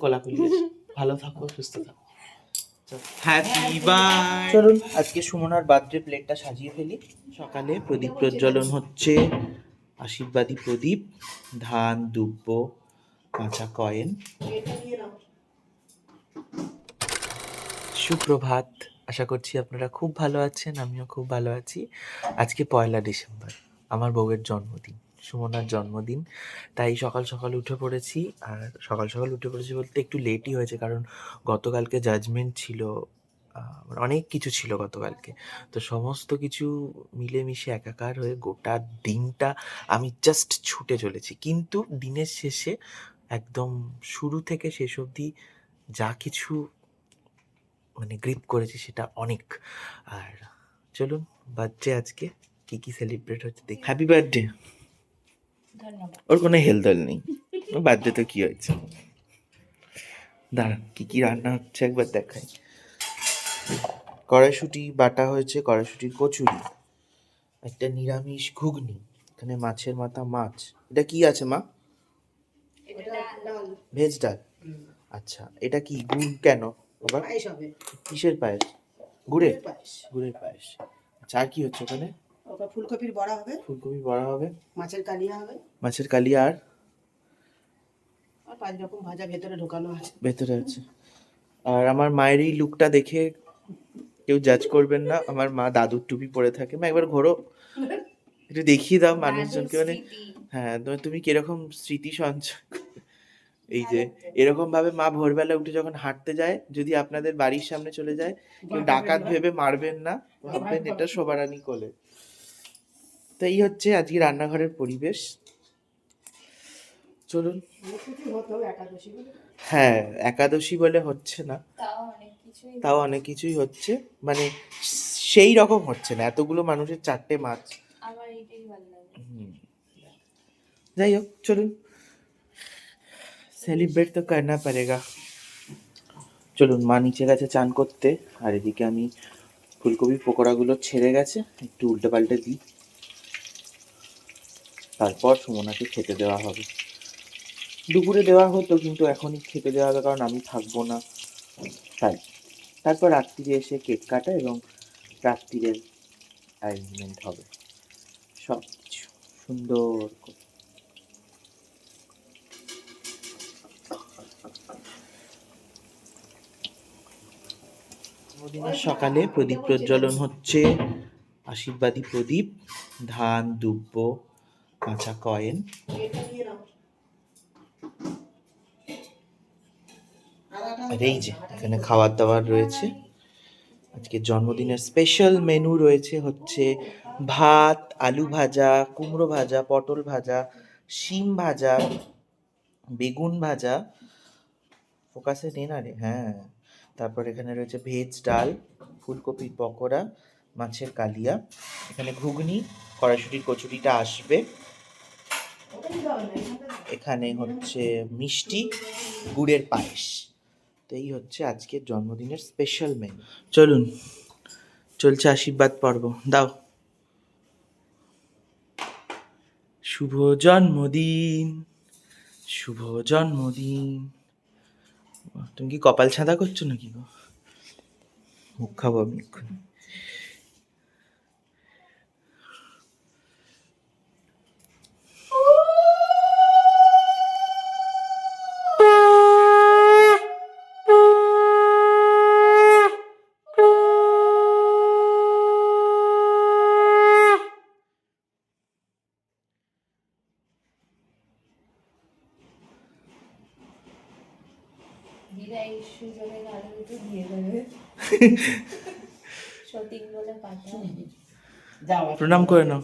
সাথে আছে। ভালো থাকো সুস্থ থাকো। হ্যাপি চলুন আজকে সুমনার বার্থডে প্লেটটা সাজিয়ে ফেলি। সকালে প্রদীপ প্রজ্বলন হচ্ছে। আশীর্বাদী প্রদীপ ধান দুব্ব কাঁচা কয়েন। সুপ্রভাত। আশা করছি আপনারা খুব ভালো আছেন আমিও খুব ভালো আছি। আজকে পয়লা ডিসেম্বর আমার বউয়ের জন্মদিন। সুমনার জন্মদিন। তাই সকাল সকাল উঠে পড়েছি। আর সকাল সকাল উঠে পড়েছি বলতে একটু লেটই হয়েছে কারণ গতকালকে জাজমেন্ট ছিল অনেক কিছু ছিল গতকালকে। তো সমস্ত কিছু মিলেমিশে একাকার হয়ে গোটা দিনটা আমি জাস্ট ছুটে চলেছি। কিন্তু দিনের শেষে একদম শুরু থেকে শেষ অবধি যা কিছু মানে গ্রিপ করেছি সেটা অনেক। আর চলুন বার্থডে আজকে। কি কি সেলিব্রেট হচ্ছে? দেখ। হ্যাপি বার্থডে ওর কোনো হেলদোল নেই। বার্থডে তো কি হয়েছে? দাঁড়ান কি কি রান্না হচ্ছে একবার দেখাই। কড়াইশুটি বাটা হয়েছে কড়াইশুটির কচুরি একটা নিরামিষ ঘুগনি এখানে মাছের মাথা মাছ। এটা কি আছে মা? ভেজ ডাল? আচ্ছা এটা কি গুড় কেন? কিসের পায়েস? গুড়ের পায়েস। গুড়ের পায়েস। আচ্ছা আর কি হচ্ছে ওখানে? ওটা ফুলকপির বড়া হবে। ফুলকপি বড়া হবে। মাছের কালিয়া হবে। মাছের কালিয়া আর? আর পাঁচ রকম ভাজা ভেতরে ঢোকানো আছে। ভেতরে আছে। আর আমার মায়ের এই লুকটা দেখে কেউ জাজ করবেন না। আমার মা দাদুর টুপি পরে থাকে। মা একবার ঘোরো। একটু দেখিয়ে দাও মানুষজনকে। মানে হ্যাঁ তুমি কীরকম স্মৃতি সঞ্চয়? এই যে এরকম ভাবে মা ভোরবেলা উঠে যখন হাঁটতে যায় যদি আপনাদের বাড়ির সামনে চলে যায় কেউ ডাকাত ভেবে মারবেন না। ভাববেন এটা শোভারানী কোলে। তো এই হচ্ছে আজকে রান্নাঘরের পরিবেশ। চলুন। হ্যাঁ একাদশী বলে হচ্ছে না। তাও অনেক কিছুই হচ্ছে। মানে সেই রকম হচ্ছে না এতগুলো মানুষের চারটে মাছ। যাই হোক চলুন। সেলিব্রেট তো করনা পড়েগা চলুন মা নিচে গেছে চান করতে। আর এদিকে আমি ফুলকপি পকোড়াগুলো ছেড়ে গেছে একটু উল্টে পাল্টে দিই। তারপর সুমনাকে খেতে দেওয়া হবে। দুপুরে দেওয়া হতো, কিন্তু এখনই খেতে দেওয়া হবে, কারণ আমি থাকব না। তাই, তারপর রাত্রিরে এসে কেক কাটা এবং রাত্রিরের অ্যারেঞ্জমেন্ট হবে। সব সুন্দর সকালে প্রদীপ প্রজ্বলন হচ্ছে। আশীর্বাদী প্রদীপ, ধান, দুব্ব কাঁচা কয়েন। আর এই যে, এখানে খাবার দাবার রয়েছে। আজকে জন্মদিনের স্পেশাল মেনু রয়েছে হচ্ছে ভাত, আলু ভাজা, কুমড়ো ভাজা, পটল ভাজা, শিম ভাজা, বেগুন ভাজা। ফোকাসে নে না রে হ্যাঁ। তারপর এখানে রয়েছে ভেজ ডাল ফুলকপির পকোড়া, মাছের কালিয়া। এখানে ঘুগনি, কড়াইশুটির কচুরিটা আসবে। এখানে হচ্ছে মিষ্টি, গুড়ের পায়েস। তো এই হচ্ছে আজকের জন্মদিনের স্পেশাল মেনু চলুন, চলছে আশীর্বাদ পর্ব। দাও। শুভ জন্মদিন শুভ জন্মদিন। তুমি কি কপাল ছাঁদা করছ নাকি গো? মুখ খাব আমি এক্ষুনি। প্রণাম করে নাও।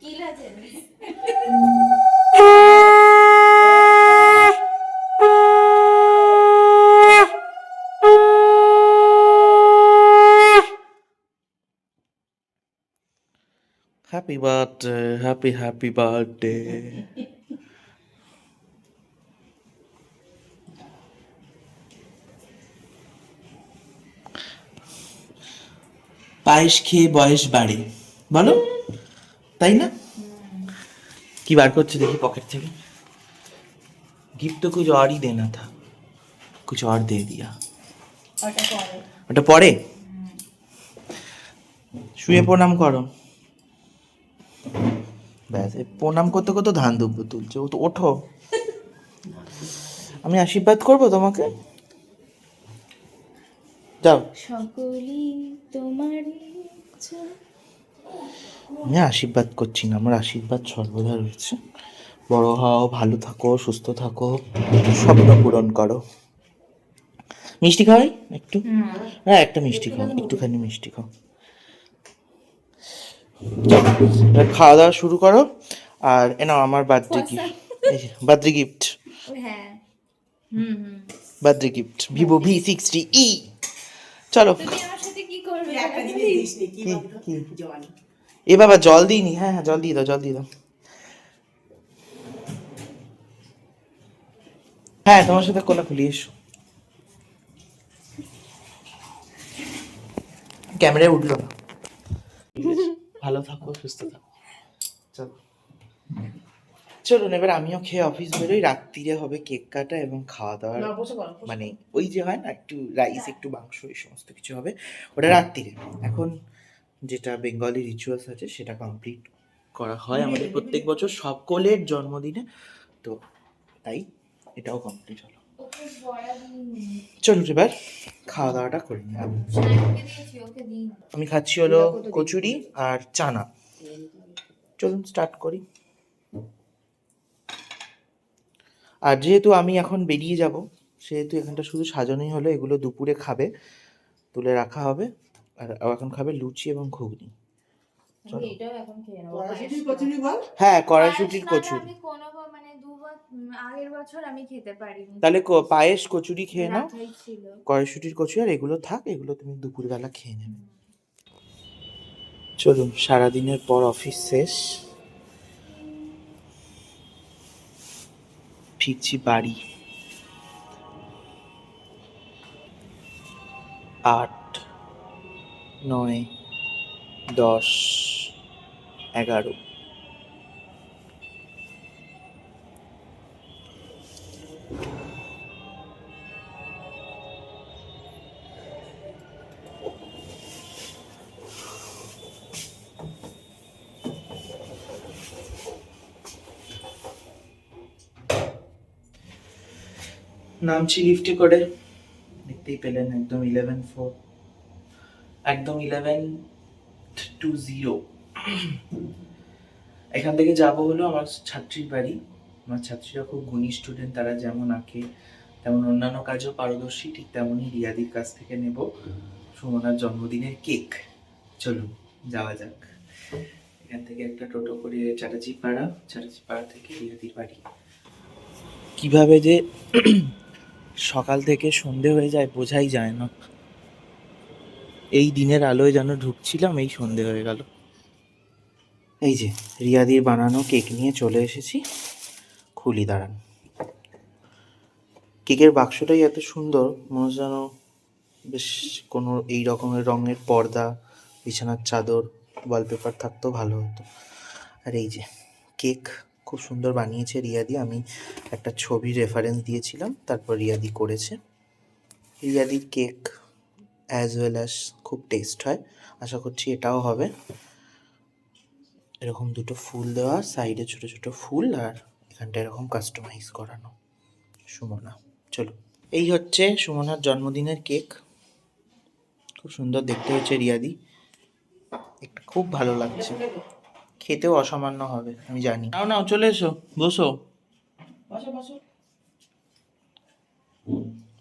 কি লাগে? হ্যাপি বার্থডে হ্যাপি পায়েস খেয়ে বয়স বাড়ে বলো তাই না কি বার করছে দেখি पॉकेट থেকে गिफ्ट तो कुछ और ही देना था कुछ और दे दिया ওটা পরে ওটা পরে শুয়ে প্রণাম করো ব্যাস এই প্রণাম করতে করতে ধান দুব্ব তুলছে ও তো ওঠো আমি আশীর্বাদ করবো তোমাকে যাও। সকলই তোমারই ইচ্ছা। আমি আশীর্বাদ করছি না আমার আশীর্বাদ সর্বদা রয়েছে। বড় হও ভালো থাকো সুস্থ থাকো স্বপ্ন পূরণ করো। মিষ্টি খাওয়াই একটু? হ্যাঁ একটা মিষ্টি খাও একটুখানি মিষ্টি খাও। এবার খাওয়া দাওয়া শুরু করো। আর এ নাও আমার বার্থডে গিফট বার্থডে গিফট হ্যাঁ। হুম হুম। Birthday gift Vivo V sixty E. চলো। এ বাবা জল দিইনি। হ্যাঁ হ্যাঁ জল দিয়ে দাও জল দিয়ে দাও। হ্যাঁ তোমার সাথে কোলা কোলাকুলি এসো। ক্যামেরায় উঠল না। ভালো থাকো সুস্থ থাকো। চলো। চলুন এবার আমিও খেয়ে অফিস বেরোই রাত্রিরে হবে কেক কাটা এবং খাওয়া বসে মানে ওই যে হয় না একটু রাইস একটু মাংস এই সমস্ত কিছু হবে। ওটা রাত্রিরে। এখন যেটা বেঙ্গলি রিচুয়ালস আছে সেটা কমপ্লিট করা হয় আমাদের প্রত্যেক বছর সকলের জন্মদিনে। তো তাই এটাও কমপ্লিট হলো। চলুন এবার খাওয়া দাওয়াটা করে আমি খাচ্ছি হলো কচুরি আর চানা। চলুন স্টার্ট করি। আর যেহেতু আমি এখন বেরিয়ে যাব সেহেতু এখানটা শুধু সাজানোই হলো এগুলো দুপুরে খাবে তুলে রাখা হবে আর এখন খাবে লুচি এবং ঘুগনি। হ্যাঁ কড়াইশুটির পায়েস কচুরি। আমি কোনো ব- মানে দুবার উম, আগের বছর আমি খেতে পারিনি। তাহলে ক- পায়েস কচুরি খেয়ে নাও। কড়াইশুটির কচুরি আর এগুলো থাক এগুলো তুমি দুপুরবেলা খেয়ে নেবে। চলুন সারাদিনের পর অফিস শেষ। ফিরছি বাড়ি। আট নয় দশ এগারো। নামছি লিফটে করে। দেখতেই পেলেন একদম ইলেভেন ফোর একদম ইলেভেন টু জিরো এখান থেকে যাব হলো আমার ছাত্রীর বাড়ি। আমার ছাত্রীরা খুব গুণী স্টুডেন্ট তারা যেমন আঁকে, তেমন অন্যান্য কাজেও পারদর্শী, ঠিক তেমনই রিয়াদির কাছ থেকে নেব সুমনার জন্মদিনের কেক। চলুন, যাওয়া যাক। এখান থেকে একটা টোটো করে চাটাচি পাড়া চাটাচি পাড়া থেকে রিয়াদির বাড়ি। কীভাবে যে সকাল থেকে সন্ধে হয়ে যায়, বোঝাই যায় না। এই দিনের আলোয় যেন ঢুকছিলাম, এই সন্ধে হয়ে গেল। এই যে রিয়াদির বানানো কেক নিয়ে চলে এসেছি। খুলি, দাঁড়ান। কেকের বাক্সটাই এত সুন্দর, মনে যেন বেশ কোনো এই রকমের রঙের পর্দা, বিছানার চাদর ওয়ালপেপার থাকতেও ভালো হতো। আর এই যে, কেক খুব সুন্দর বানিয়েছে রিয়াদি। আমি একটা ছবি রেফারেন্স দিয়েছিলাম, তারপর রিয়াদি করেছে। রিয়াদির কেক অ্যাজ ওয়েল অ্যাজ খুব টেস্ট হয়, আশা করছি এটাও হবে। এরকম দুটো ফুল দেওয়া সাইডে ছোট ছোট ফুল আর এখানটা এরকম কাস্টমাইজ করানো। সুমনা, চলো। এই হচ্ছে সুমনার জন্মদিনের কেক খুব সুন্দর দেখতে হয়েছে রিয়াদি। একটা খুব ভালো লাগছে। খেতেও অসামান্য হবে আমি জানি। নাও নাও চলে এসো বসো। বসো বসো।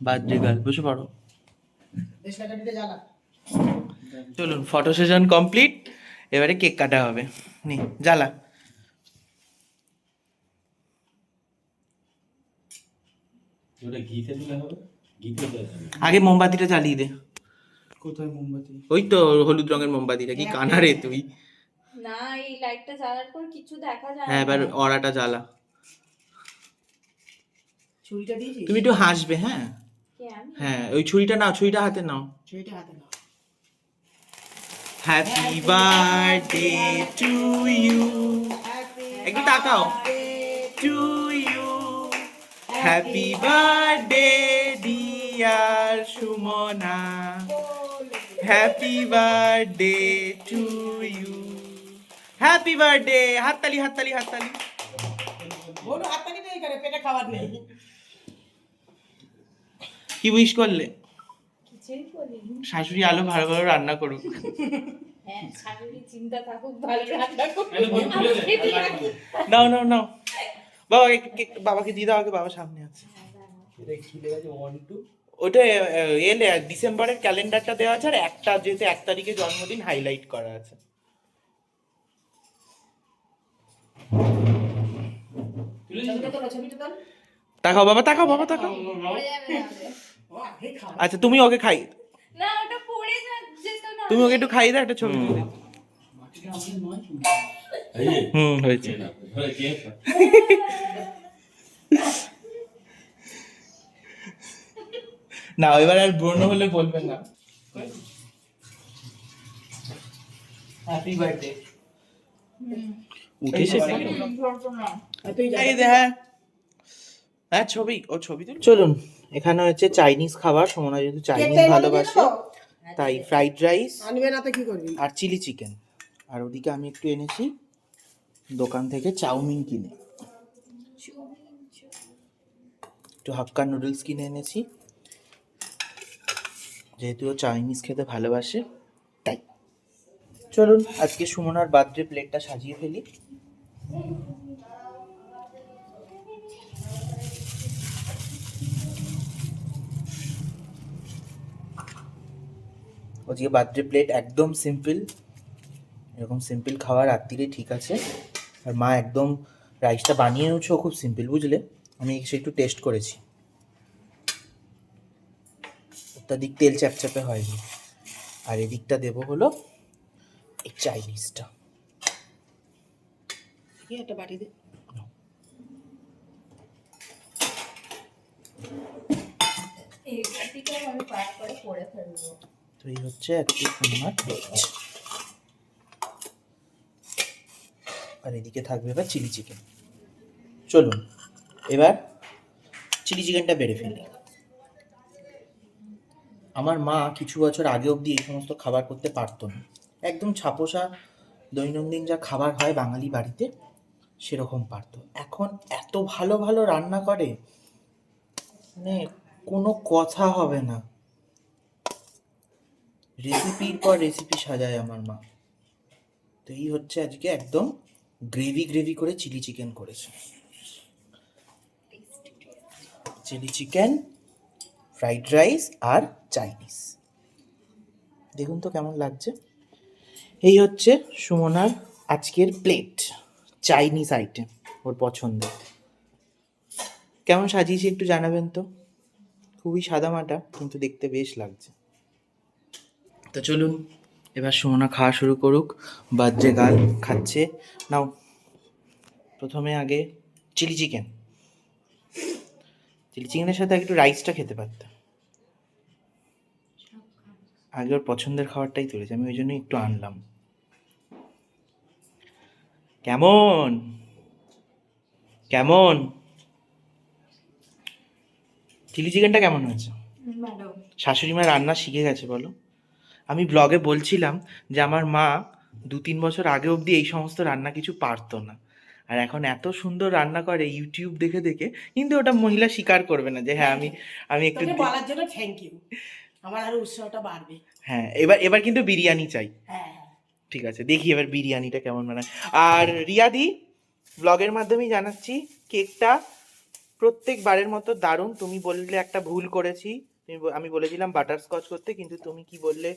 বার্থডে গার্ল বসে পড়ো। চলুন ফটো সেশন কমপ্লিট এবারে কেক কাটা হবে। নি জ্বালা। আগে মোমবাতিটা জ্বালিয়ে দে। কোথায় মোমবাতি? ওই তো হলুদ রঙের মোমবাতিটা কি কানা রে তুই? না এই লাইটটা জ্বালার পর কিছু দেখা যায় হ্যাঁ এবার অরাটা জ্বালা। ছুরিটা দিয়েছিস? তুমি একটু হাসবে হ্যাঁ? হ্যাঁ ওই ছুরিটা নাও ছুরিটা হাতে নাও। ছুরিটা হাতে নাও। হ্যাপি বার্থডে টু ইউ একটু তাকাও। To you happy birthday dear Sumana happy birthday to you happy birthday হাততালি হাততালি হাততালি। বলো হাততালি নেই এখানে পেটে খাবার নেই। কি উইশ করলে? শাশুড়ি আলো ভালো ভালো রান্না করুক। হ্যাঁ। নাও নাও নাও। বাবা বাবাকে দিয়ে দাও আগে বাবা সামনে আছে। ওটা এলে ডিসেম্বরের ক্যালেন্ডারটা দেওয়া আছে আর একটা যেহেতু এক তারিখে জন্মদিন হাইলাইট করা আছে তুলে ছবিটা তোলো ছবিটা তোল তাকাও বাবা তাকাও বাবা তাকাও। আচ্ছা তুমি ওকে খাই। না ওটা পড়ে যা- যেত না তুমি ওকে একটু খাইয়ে দাও একটা ছবি তুলে। হুম হয়েছে। না এবার আর ব্রণ হলে বলবেন না। হ্যাপি বার্থডে উঠেছে। এই দে হ্যাঁ। হ্যাঁ ছবি ও ছবি চলুন এখানে হচ্ছে চাইনিজ খাবার সমনা যেহেতু চাইনিজ ভালোবাসে তাই ফ্রাইড রাইস আনবে না তো কি করবি? আর চিলি চিকেন আর ওদিকে আমি একটু এনেছি দোকান থেকে চাউমিন কিনে। একটু হাক্কা নুডলস কিনে এনেছি। যেহেতু ও চাইনিজ খেতে ভালোবাসে তাই। চলুন আজকে সুমনার বার্থডে প্লেটটা সাজিয়ে ফেলি। আজকে বার্থডে প্লেট একদম সিম্পল, এরকম সিম্পল খাওয়া রাত্রিরে ঠিক আছে। আর মা একদম রাইসটা বানিয়ে বানিয়েওছো খুব সিম্পল, বুঝলে? আমি এসে একটু টেস্ট করেছি। অত্যাধিক তেল চ্যাপচ্যাপে হয়নি। আর এদিকটা দেবো হলো এই চাইনিজটা। কি একটা বাটি দে। এইটা থেকে আমি পার করে পড়ে ফেলব। তো এই হচ্ছে একটি আমার আর এদিকে থাকবে এবার চিলি চিকেন। চলুন এবার চিলি চিকেনটা বেড়ে ফেলি। আমার মা কিছু বছর আগে অবধি এই সমস্ত খাবার করতে পারতো না। একদম ছাপোষা দৈনন্দিন যা খাবার হয় বাঙালি বাড়িতে সেরকম পারতো। এখন এত ভালো ভালো রান্না করে মানে কোনো কথা হবে না। রেসিপির পর রেসিপি সাজায় আমার মা। তো এই হচ্ছে আজকে একদম গ্রেভি গ্রেভি করে চিলি চিকেন করেছে। চিলি চিকেন, ফ্রাইড রাইস আর চাইনিজ। দেখুন তো কেমন লাগছে। এই হচ্ছে সুমনার আজকের প্লেট। চাইনিজ আইটেম ওর পছন্দের। কেমন সাজিয়েছি একটু জানাবেন তো? খুবই সাদামাটা, কিন্তু দেখতে বেশ লাগছে। তো চলুন, এবার সুমনা খাওয়া শুরু করুক বার্থডে গাল খাচ্ছে। নাও, প্রথমে আগে চিলি চিকেন। চিলি চিকেনের সাথে একটু রাইসটা খেতে পারতাম। আগে ওর পছন্দের খাবারটাই তুলেছে, আমি ওই জন্য একটু আনলাম। কেমন? কেমন? চিলি চিকেনটা কেমন হয়েছে? শাশুড়ি মা রান্না শিখে গেছে বলো। আমি ব্লগে বলছিলাম যে আমার মা দু তিন বছর আগে অবধি এই সমস্ত রান্না কিছু পারতো না। আর এখন এত সুন্দর রান্না করে ইউটিউব দেখে দেখে কিন্তু ওটা মহিলা স্বীকার করবে না যে হ্যাঁ আমি আমি একটু বলার জন্য থ্যাংক ইউ আমার আরও উৎসাহটা বাড়বে। হ্যাঁ এবার এবার কিন্তু বিরিয়ানি চাই। হ্যাঁ। ঠিক আছে, দেখি এবার বিরিয়ানিটা কেমন বানায়। আর রিয়াদি ব্লগের মাধ্যমেই জানাচ্ছি কেকটা প্রত্যেক বারের মতো দারুণ। তুমি বললে একটা ভুল করেছি তুমি আমি বলেছিলাম বাটারস্কচ করতে, কিন্তু তুমি কি বললে,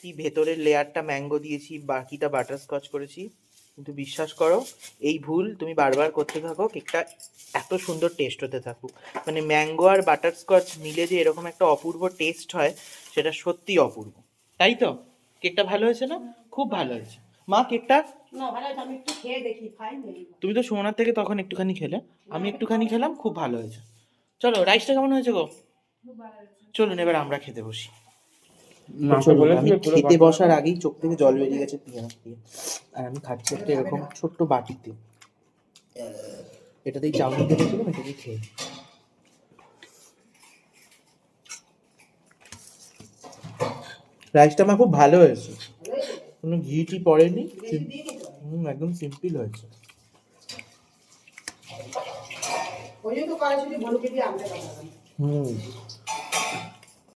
কি ভেতরের লেয়ারটা ম্যাঙ্গো দিয়েছি, বাকিটা বাটারস্কচ করেছি। কিন্তু বিশ্বাস করো, এই ভুল তুমি বারবার করতে থাকো কেকটা এত সুন্দর টেস্ট হতে থাকুক। মানে ম্যাঙ্গো আর বাটারস্কচ মিলে যে এরকম একটা অপূর্ব টেস্ট হয়, সেটা সত্যিই অপূর্ব। তাই তো? কেকটা ভালো হয়েছে না? খুব ভালো হয়েছে। মা কেকটা? না ভালো আছে, আমি একটু খেয়ে দেখি তুমি তো সোনার থেকে তখন একটুখানি খেলে। আমি একটুখানি খেলাম খুব ভালো হয়েছে। চলো রাইসটা কেমন হয়েছে গো? চলুন এবার আমরা খেতে বসি। আমি খেতে বসার আগেই চোখ থেকে জল বেরিয়ে গেছে পেঁয়াজ দিয়ে। আর আমি খাচ্ছি একটা এরকম ছোট্ট বাটিতে। এটাতেই চাউমিন কেটেছিলাম এটা দিয়ে খেয়ে রাইসটা আমার খুব ভালো হয়েছে। কোনো ঘি টি পড়েনি হুম একদম সিম্পল হয়েছে। হুম।